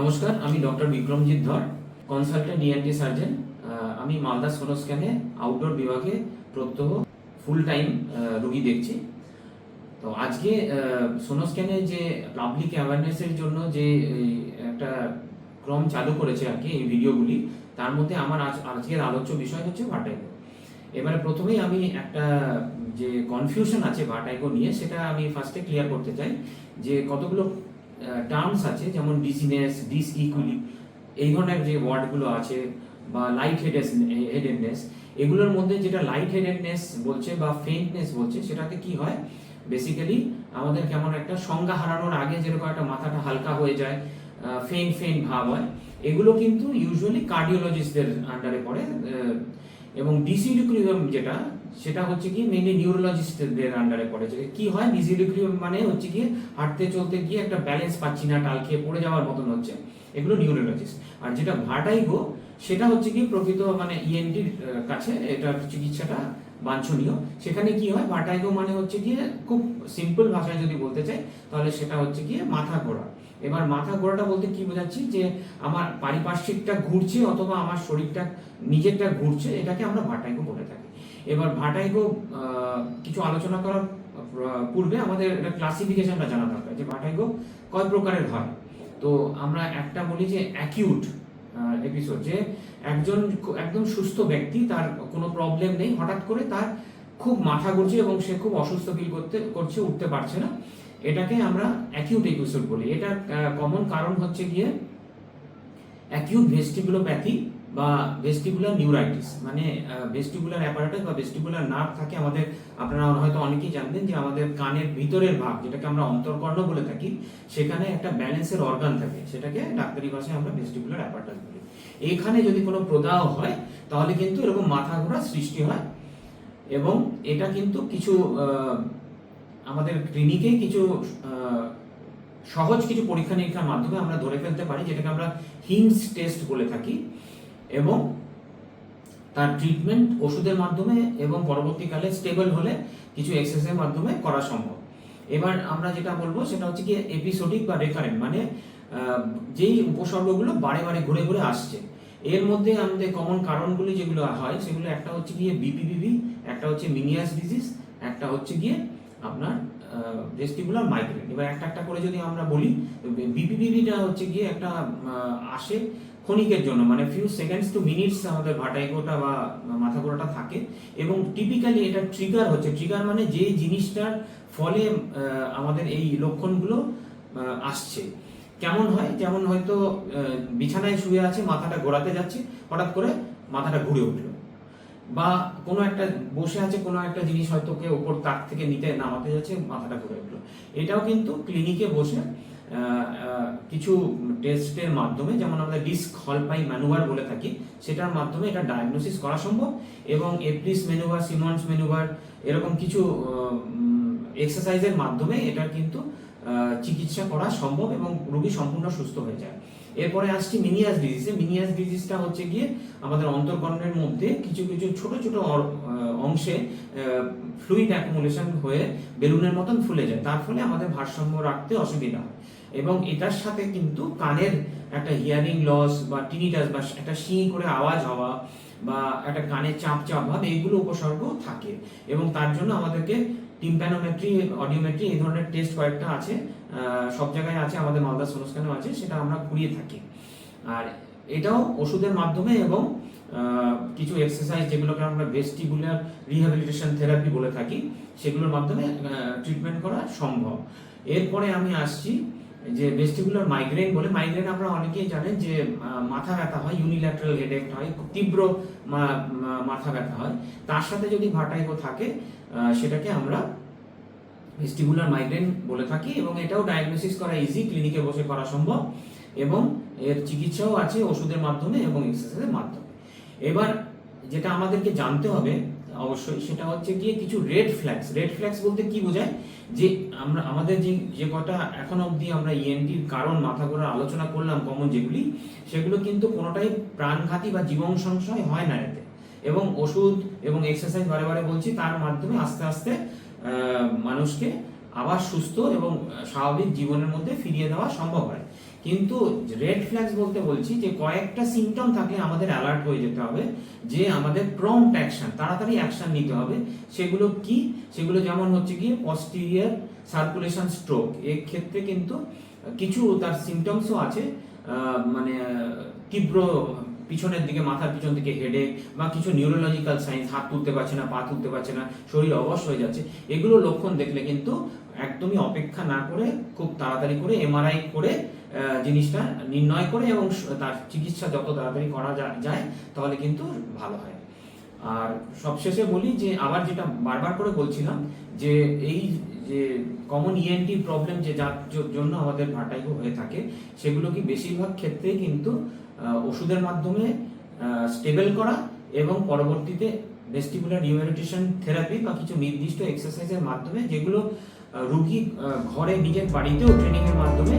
নমস্কার, আমি ডক্টর বিক্রমজিৎ ধর কনসালটেন্ট ইএনটি সার্জন আমি মালদা সোনো স্ক্যানে আউটডোর বিভাগে প্রত্যহ ফুল টাইম রোগী দেখছি। তো আজকে সোনো স্ক্যানে যে পাবলিক অ্যাওয়ারনেসের জন্য যে একটা ক্রম চালু করেছে আর কি এই ভিডিওগুলি, তার মধ্যে আমার আজ, আজকের আলোচ্য বিষয় হচ্ছে ভাটাইগো এবারে প্রথমেই আমি একটা, যে কনফিউশন আছে ভাটাইগো নিয়ে, সেটা আমি ফার্স্টে ক্লিয়ার করতে চাই যে কতগুলো টার্মস আছে, যেমন ডিজিনেস ডিস ইকুইলি এই ধরনের যে ওয়ার্ডগুলো আছে বা লাইট হেডেস হেডেডনেস এগুলোর মধ্যে যেটা লাইট হেডেডনেস বলছে বা ফেন্টনেস বলছে, সেটাতে কি হয়? বেসিক্যালি আমাদের কেমন একটা সংজ্ঞা হারানোর আগে যেরকম একটা মাথাটা হালকা হয়ে যায় ফেন ফেন ভাব হয়, এগুলো কিন্তু ইউজুয়ালি কার্ডিওলজিস্টদের আন্ডারে পড়ে এবং ডিসিলিকুইলিয়াম যেটা সেটা হচ্ছে কি মেনলি নিউরোলজিস্টদের আন্ডারে পড়ে। কি হয় ডিসিলিকুইলিয়াম মানে হচ্ছে কি হাঁটতে চলতে গিয়ে একটা ব্যালেন্স পাচ্ছি না, টাল খেয়ে পড়ে যাওয়ার মতন হচ্ছে। এগুলো নিউরোলজিস্ট আর যেটা ভাটাইগো সেটা হচ্ছে কি প্রকৃত মানে ইএনটির কাছে এটার চিকিৎসাটা বাঞ্ছনীয়। সেখানে কি হয় ভাটাইগো মানে হচ্ছে গিয়ে খুব সিম্পল ভাষায় যদি বলতে চাই, তাহলে সেটা হচ্ছে গিয়ে মাথা ঘোরা। এবার মাথা ঘোরাটা বলতে কি বোঝাচ্ছি? যে আমার পারিপার্শ্বিকটা ঘুরছে অথবা আমার শরীরটা, নিজেরটা ঘুরছে, এটাকে আমরা ভাটাইগো বলে থাকি। এবার ভাটাইগো কিছু আলোচনা করার পূর্বে আমাদের একটা ক্লাসিফিকেশনটা জানা দরকার, যে ভাটাইগো কয় প্রকারের হয়? তো আমরা একটা বলি যে অ্যাকিউট এপিসোড যে একজন একদম সুস্থ ব্যক্তি, তার কোনো প্রবলেম নেই, হঠাৎ করে তার খুব মাথা ঘুরছে এবং সে খুব অসুস্থ ফিল করতে, করছে, উঠতে পারছে না। এটাকে আমরা অ্যাকিউট এপিসোড বলি। এটার কমন কারণ হচ্ছে গিয়ে অ্যাকিউট ভেস্টিবুলোপ্যাথি বা ভেস্টিবুলার নিউরাইটিস মানে ভেস্টিবুলার অ্যাপারেটাস বা ভেস্টিবুলার নার্ভ থাকে আমাদের, আপনারা হয়তো অনেকেই জানবেন যে আমাদের কানের ভিতরের ভাগ, যেটাকে আমরা অন্তর্কর্ণ বলে থাকি, সেখানে একটা ব্যালেন্সের অর্গান থাকে, সেটাকে ডাক্তারি ভাষায় আমরা ভেস্টিবুলার অ্যাপারেটাস বলি। এখানে যদি কোনো প্রদাহ হয়, তাহলে কিন্তু এরকম মাথা ঘোরা সৃষ্টি হয় এবং এটা কিন্তু কিছু আমাদের ক্লিনিকে কিছু সহজ কিছু পরীক্ষা নিরীক্ষার মাধ্যমে আমরা ধরে ফেলতে পারি, যেটাকে আমরা হিংস টেস্ট বলে থাকি, এবং তার ট্রিটমেন্ট ওষুধের মাধ্যমে এবং পরবর্তীকালে স্টেবল হলে কিছু এক্সারসাইজের মাধ্যমে করা সম্ভব। এবার আমরা যেটা বলব, সেটা হচ্ছে কি এপিসোডিক বা রেকারেন্ট মানে যেই উপসর্গগুলো বারে বারে ঘুরে ঘুরে আসছে। এর মধ্যে আমাদের কমন কারণগুলি যেগুলো হয়, সেগুলো একটা হচ্ছে গিয়ে বিপিবিবি একটা হচ্ছে মিনিয়াস ডিজিজ একটা হচ্ছে গিয়ে আপনার ভেস্টিবুলার মাইগ্রেন এবার একটা একটা করে যদি আমরা বলি, বিপিবিবিটা হচ্ছে গিয়ে একটা আসে ক্ষণিকের জন্য মানে ফিউ সেকেন্ডস টু মিনিটস আমাদের ভাটাইগোটা বা মাথা ঘোরাটা থাকে। এবং টিপিক্যালি এটা ট্রিগার হচ্ছে। ট্রিগার মানে যেই জিনিসটার ফলে আমাদের এই লক্ষণগুলো আসছে। কেমন হয়? যেমন হয়তো বিছানায় শুয়ে আছে, মাথাটা ঘোরাতে যাচ্ছে, হঠাৎ করে মাথাটা ঘুরে উঠল। বা কোনো একটা, বসে আছে কোনো একটা জিনিস হয়তো কে ওপর তাক থেকে নিতে নামাতে যাচ্ছে, মাথাটা ঘুরে উঠল। এটাও কিন্তু ক্লিনিকে বসে কিছু টেস্টের মাধ্যমে, যেমন আমরা ডিস্ক হলপাই ম্যানুভার বলে থাকি, সেটার মাধ্যমে এটা ডায়াগনোসিস করা সম্ভব এবং এপ্রিস মেনুভার সিমন্স মেনুভার এরকম কিছু এক্সারসাইজের মাধ্যমে এটা কিন্তু চিকিৎসা করা সম্ভব এবং রোগী সম্পূর্ণ সুস্থ হয়ে যায়। এরপরে আসছি মিনিয়াস ডিজিজে মিনিয়াস ডিজিজটা হচ্ছে গিয়ে আমাদের অন্তর্কর্ণের মধ্যে কিছু কিছু ছোট ছোট অংশে ফ্লুইড অ্যাকুমুলেশন হয়ে বেলুনের মতন ফুলে যায়। তার ফলে আমাদের ভারসাম্য রাখতে অসুবিধা হয়। এবং এটার সাথে কিন্তু কানের একটা হিয়ারিং লস বা টিনিটাস বা একটা শিঁ করে আওয়াজ হওয়া বা একটা কানে চাপ চাপ, ভাব, এইগুলো উপসর্গ থাকে। এবং তার জন্য আমাদেরকে টিম্প্যানোমেট্রি, অডিওমেট্রি, এই ধরনের টেস্ট কয়েকটা আছে সব জায়গায় আছে, আমাদের মালদা সোনোস্কানেও আছে, সেটা আমরা করিয়ে থাকি। আর এটাও ওষুধের মাধ্যমে এবং কিছু এক্সারসাইজ যেগুলোকে আমরা ভেস্টিবুলার রিহ্যাবিলিটেশন থেরাপি বলে থাকি, সেগুলোর মাধ্যমে ট্রিটমেন্ট করা সম্ভব। এরপরে আমি আসছি যে ভেস্টিবুলার মাইগ্রেন বলে মাইগ্রেন আমরা অনেকেই জানেন যে মাথা ব্যথা হয় ইউনিল্যাটারাল হেডেক হয়, খুব তীব্র মাথা ব্যথা হয়। তার সাথে যদি ভাটাইগো থাকে সেটাকে আমরা ভেস্টিবুলার মাইগ্রেন বলে থাকি এবং এটাও ডায়াগনোসিস করা ইজি ক্লিনিকে বসে করা সম্ভব এবং এর চিকিৎসাও আছে ওষুধের মাধ্যমে এবং এক্সারসাইজের মাধ্যমে। এবার যেটা আমাদেরকে জানতে হবে অবশ্যই, সেটা হচ্ছে গিয়ে কিছু রেড ফ্ল্যাগস রেড ফ্ল্যাগস বলতে কি বোঝায়? যে আমরা, আমাদের যে যে কটা এখন অবধি আমরা ইএনটির কারণ, মাথা ঘোরার আলোচনা করলাম কমন যেগুলি, সেগুলো কিন্তু কোনোটাই প্রাণঘাতী বা জীবন সংশয় হয় না এতে। এবং ওষুধ এবং এক্সারসাইজ বারে বারে বলছি, তার মাধ্যমে আস্তে আস্তে মানুষকে আবার সুস্থ এবং স্বাভাবিক জীবনের মধ্যে ফিরিয়ে দেওয়া সম্ভব হয়। কিন্তু রেড ফ্ল্যাগস বলতে বলছি যে, কয়েকটা সিমটম থাকলে আমাদের অ্যালার্ট হয়ে যেতে হবে যে, আমাদের প্রম্পট অ্যাকশন তাড়াতাড়ি অ্যাকশন নিতে হবে। সেগুলো কি? সেগুলো যেমন হচ্ছে কি পস্টিরিয়ার সার্কুলেশন স্ট্রোক এর ক্ষেত্রে কিন্তু কিছু তার সিমটমসও আছে মানে তীব্র পিছনের দিকে, মাথার পিছন দিকে হেডে বা কিছু নিউরোলজিক্যাল সাইন্স হাত তুলতে পারছে না, পা তুলতে পারছে না, শরীর অবশ হয়ে যাচ্ছে। এগুলো লক্ষণ দেখলে কিন্তু একদমই অপেক্ষা না করে খুব তাড়াতাড়ি করে এমআরআই করে জিনিসটা নির্ণয় করে এবং তার চিকিৎসা যত তাড়াতাড়ি করা যায়, তাহলে কিন্তু ভালো হয়। আর সবশেষে বলি যে, আবার যেটা বারবার করে বলছিলাম যে, এই যে কমন ইএনটি প্রবলেম যে যার জন্য আমাদের ভাটাইগো হয়ে থাকে, সেগুলো কি বেশিরভাগ ক্ষেত্রেই কিন্তু ওষুধের মাধ্যমে স্টেবল করা এবং পরবর্তীতে ভেস্টিবুলার রিউমেরিটেশন থেরাপি বা কিছু নির্দিষ্ট এক্সারসাইজের মাধ্যমে যেগুলো রুগী ঘরে নিজের বাড়িতেও ট্রেনিংয়ের মাধ্যমে